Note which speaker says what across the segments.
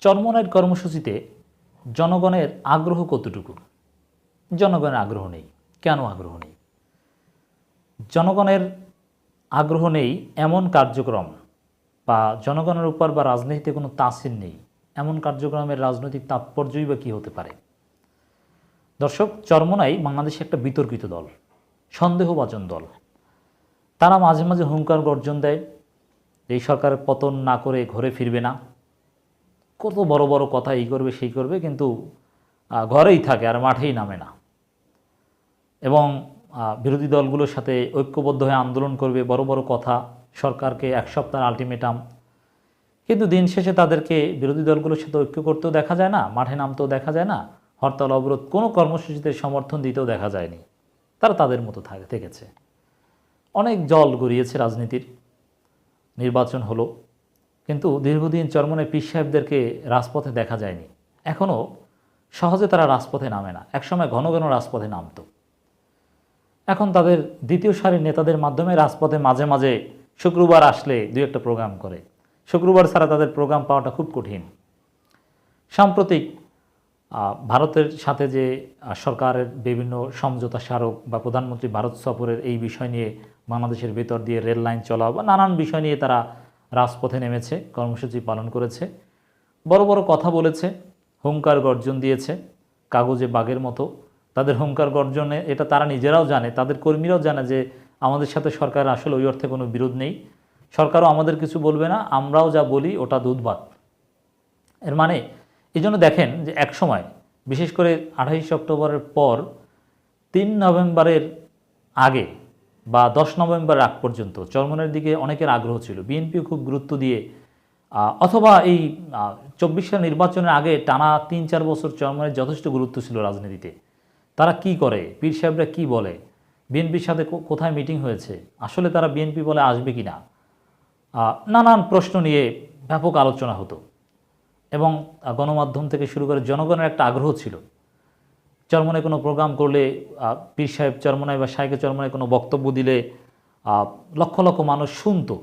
Speaker 1: চরমনাইয়ের কর্মসূচিতে জনগণের আগ্রহ কতটুকু? জনগণের আগ্রহ নেই। কেন আগ্রহ নেই? জনগণের আগ্রহ নেই এমন কার্যক্রম বা জনগণের উপর বা রাজনীতিতে কোনো তাসির নেই। এমন কার্যক্রমের রাজনৈতিক তাৎপর্যই বা কী হতে পারে? দর্শক চরমনাই বাংলাদেশে একটা বিতর্কিত দল, সন্দেহভাজন দল। তারা মাঝে মাঝে হুঙ্কার গর্জন দেয়। এই সরকারের পতন না করে ঘরে ফিরবে না। কত বড় বড় কথা এই করবে, সেই করবে, কিন্তু ঘরেই থাকে, আর মাঠেই নামে না। এবং বিরোধী দলগুলোর সাথে ঐক্যবদ্ধ হয়ে আন্দোলন করবে, বড় বড় কথা, সরকারকে এক সপ্তাহ আলটিমেটাম। কিন্তু দিন শেষে তাদেরকে বিরোধী দলগুলোর সাথে ঐক্য করতেও দেখা যায় না, মাঠে নামতেও দেখা যায় না, হরতাল, অবরোধ, কোনো কর্মসূচিতে সমর্থন দিতেও দেখা যায়নি। তারা তাদের মতো থাকে, থেকেছে। অনেক জল গড়িয়েছে রাজনীতির। নির্বাচন হলো। কিন্তু দীর্ঘদিন চরমনে পীর সাহেবদেরকে রাজপথে দেখা যায়নি। এখনও সহজে তারা রাজপথে নামে না। একসময় ঘন ঘন রাজপথে নামতো। এখন তাদের দ্বিতীয় সারির নেতাদের মাধ্যমে রাজপথে মাঝে মাঝে শুক্রবার আসলে দু একটা প্রোগ্রাম করে। শুক্রবার ছাড়া তাদের প্রোগ্রাম পাওয়াটা খুব কঠিন। সাম্প্রতিক ভারতের সাথে যে সরকারের বিভিন্ন সমঝোতা স্মারক বা প্রধানমন্ত্রী ভারত সফরের এই বিষয় নিয়ে বাংলাদেশের ভেতর দিয়ে রেল লাইন চলা বা নানান বিষয় নিয়ে তারা রাজপথে নেমেছে, কর্মসূচি পালন করেছে। বড় বড় কথা বলেছে, হুঙ্কার গর্জন দিয়েছে, কাগজে বাঘের মতো। তাদের হুঙ্কার গর্জনে এটা তারা নিজেরাও জানে, তাদের কর্মীরাও জানে যে আমাদের সাথে সরকার আসলে ওই অর্থে কোনো বিরোধ নেই। সরকারও আমাদের কিছু বলবে না, আমরাও যা বলি ওটা দুধ ভাত এর মানে এই জন্য দেখেন যে এক সময়, বিশেষ করে আঠাইশে অক্টোবরের পর তিন নভেম্বরের আগে বা দশ নভেম্বর আগ পর্যন্ত। চরমনের দিকে অনেকের আগ্রহ ছিল। বিএনপিও খুব গুরুত্ব দিয়ে অথবা এই চব্বিশ সাল নির্বাচনের আগে টানা তিন চার বছর চরমনের যথেষ্ট গুরুত্ব ছিল রাজনীতিতে। তারা কি করে? পীর সাহেবরা কি বলে? বিএনপির সাথে কোথায় মিটিং হয়েছে? আসলে তারা বিএনপি বলে আসবে কি না? নানান প্রশ্ন নিয়ে ব্যাপক আলোচনা হতো। এবং গণমাধ্যম থেকে শুরু করে জনগণের একটা আগ্রহ ছিল। চরমনে কোনো প্রোগ্রাম করলে পীর সাহেব চরমনায় বা শাহেকে চরমনায় কোনো বক্তব্য দিলে লক্ষ লক্ষ মানুষ শুনতো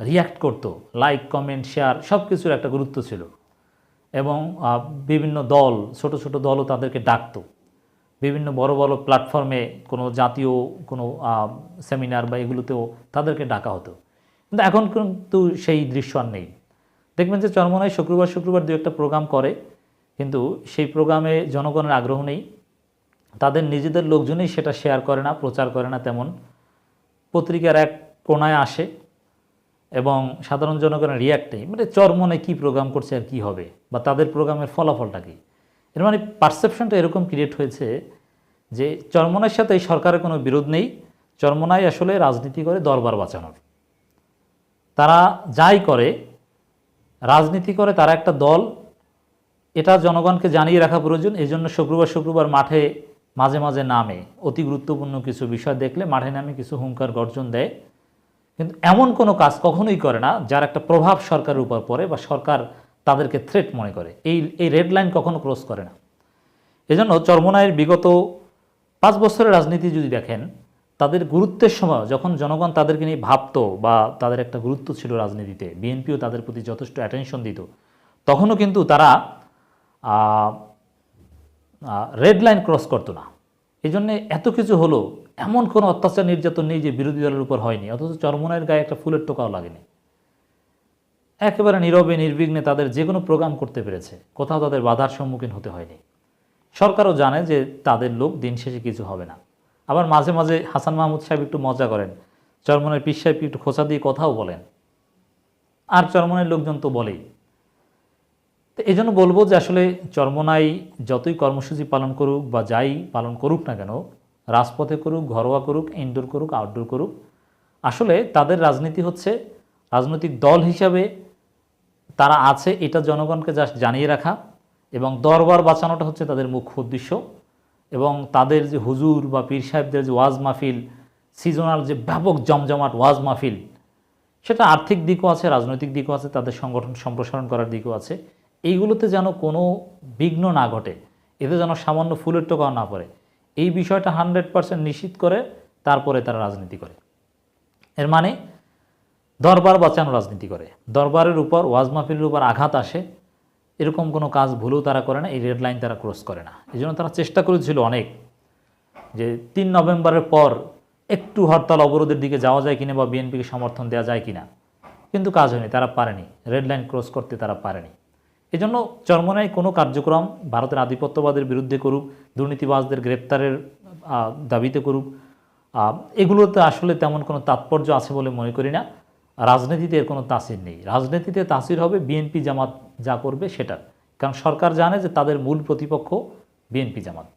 Speaker 1: রিয়াক্ট করতো লাইক কমেন্ট শেয়ার সব কিছুর একটা গুরুত্ব ছিল। এবং বিভিন্ন দল, ছোট ছোট দলও তাদেরকে ডাকতো। বিভিন্ন বড় বড় প্ল্যাটফর্মে কোনো জাতীয় কোনো সেমিনার বা এগুলোতেও তাদেরকে ডাকা হতো। কিন্তু এখন কিন্তু সেই দৃশ্য আর নেই। দেখবেন যে চরমনায় শুক্রবার শুক্রবার দু একটা প্রোগ্রাম করে কিন্তু সেই প্রোগ্রামে জনগণের আগ্রহ নেই। তাদের নিজেদের লোকজনই সেটা শেয়ার করে না, প্রচার করে না তেমন। পত্রিকার এক কোনায় আসে এবং সাধারণ জনগণের রিয়াক্ট মানে চরমনে কী প্রোগ্রাম করছে আর কী হবে বা তাদের প্রোগ্রামের ফলাফলটা কী? এর মানে পারসেপশনটা এরকম ক্রিয়েট হয়েছে যে চরমনের সাথে এই সরকারের কোনো বিরোধ নেই। চরমনাই আসলে রাজনীতি করে দরবার বাঁচানোর। তারা যাই করে, রাজনীতি করে তারা একটা দল এটা জনগণকে জানিয়ে রাখা প্রয়োজন এই জন্য শুক্রবার শুক্রবার মাঠে মাঝে মাঝে নামে। অতি গুরুত্বপূর্ণ কিছু বিষয় দেখলে মাঠে নামে কিছু হুঙ্কার গর্জন দেয়। কিন্তু এমন কোনো কাজ কখনোই করে না যার একটা প্রভাব সরকারের উপর পড়ে বা সরকার তাদেরকে থ্রেট মনে করে। এই এই রেড লাইন কখনো ক্রস করে না। এজন্য চরমনায়ের বিগত পাঁচ বছরের রাজনীতি যদি দেখেন, তাদের গুরুত্বের সময় যখন জনগণ তাদেরকে নিয়ে ভাবতো বা তাদের একটা গুরুত্ব ছিল রাজনীতিতে, বিএনপিও তাদের প্রতি যথেষ্ট অ্যাটেনশন দিত, তখনও কিন্তু তারা রেড লাইন ক্রস করতো না। এই জন্যে এত কিছু হলো, এমন কোনো অত্যাচার নির্যাতন নেই যে বিরোধী দলের উপর হয়নি, অথচ চরমনায়ের গায়ে একটা ফুলের টোকাও লাগেনি। একেবারে নীরবে, নির্বিঘ্নে তাদের যে কোনো প্রোগ্রাম করতে পেরেছে, কোথাও তাদের বাধার সম্মুখীন হতে হয়নি। সরকারও জানে যে তাদের লোক দিন শেষে কিছু হবে না। আবার মাঝে মাঝে হাসান মাহমুদ সাহেব একটু মজা করেন চরমনের পীর সাহেব একটু খোঁচা দিয়ে কথাও বলেন। আর চরমনের লোকজন তো বলেই তো এই জন্য বলব যে আসলে চরমনাই যতই কর্মসূচি পালন করুক বা যাই পালন করুক না কেন, রাজপথে করুক, ঘরোয়া করুক ইনডোর করুক আউটডোর করুক, আসলে তাদের রাজনীতি হচ্ছে রাজনৈতিক দল হিসাবে তারা আছে এটা জনগণকে জাস্ট জানিয়ে রাখা এবং দরবার বাঁচানোটা হচ্ছে তাদের মুখ্য উদ্দেশ্য এবং তাদের যে হুজুর বা পীর সাহেবদের যে ওয়াজ মাহফিল সিজনাল যে ব্যাপক জমজমাট ওয়াজ মাহফিল, সেটা আর্থিক দিকও আছে, রাজনৈতিক দিকও আছে, তাদের সংগঠন সম্প্রসারণ করার দিকও আছে। এইগুলোতে যেন কোনো বিঘ্ন না ঘটে, এতে যেন সামান্য ফুলের টোকাও না পড়ে। এই বিষয়টা হান্ড্রেড পার্সেন্ট নিশ্চিত করে তারপরে তারা রাজনীতি করে। এর মানে দরবার বাঁচানো রাজনীতি করে। দরবারের উপর, ওয়াজ মাহফিলের উপর আঘাত আসে, এরকম কোনো কাজ ভুলেও তারা করে না, এই রেড লাইন তারা ক্রস করে না। এই জন্য তারা চেষ্টা করেছিল অনেক, যে তিন নভেম্বরের পর একটু হরতাল অবরোধের দিকে যাওয়া যায় কিনা বা বিএনপিকে সমর্থন দেওয়া যায় কিনা, কিন্তু কাজ হয়নি, তারা পারেনি। রেড লাইন ক্রস করতে তারা পারেনি। এজন্য চরমনায় কোনো কার্যক্রম ভারতের আধিপত্যবাদের বিরুদ্ধে করুক, দুর্নীতিবাজদের গ্রেপ্তারের দাবিতে করুক এগুলোতে আসলে তেমন কোনো তাৎপর্য আছে বলে মনে করি না। রাজনীতিতে এর কোনো তাসির নেই। রাজনীতিতে তাসির হবে বিএনপি জামাত যা করবে সেটা। কারণ সরকার জানে যে তাদের মূল প্রতিপক্ষ বিএনপি জামাত।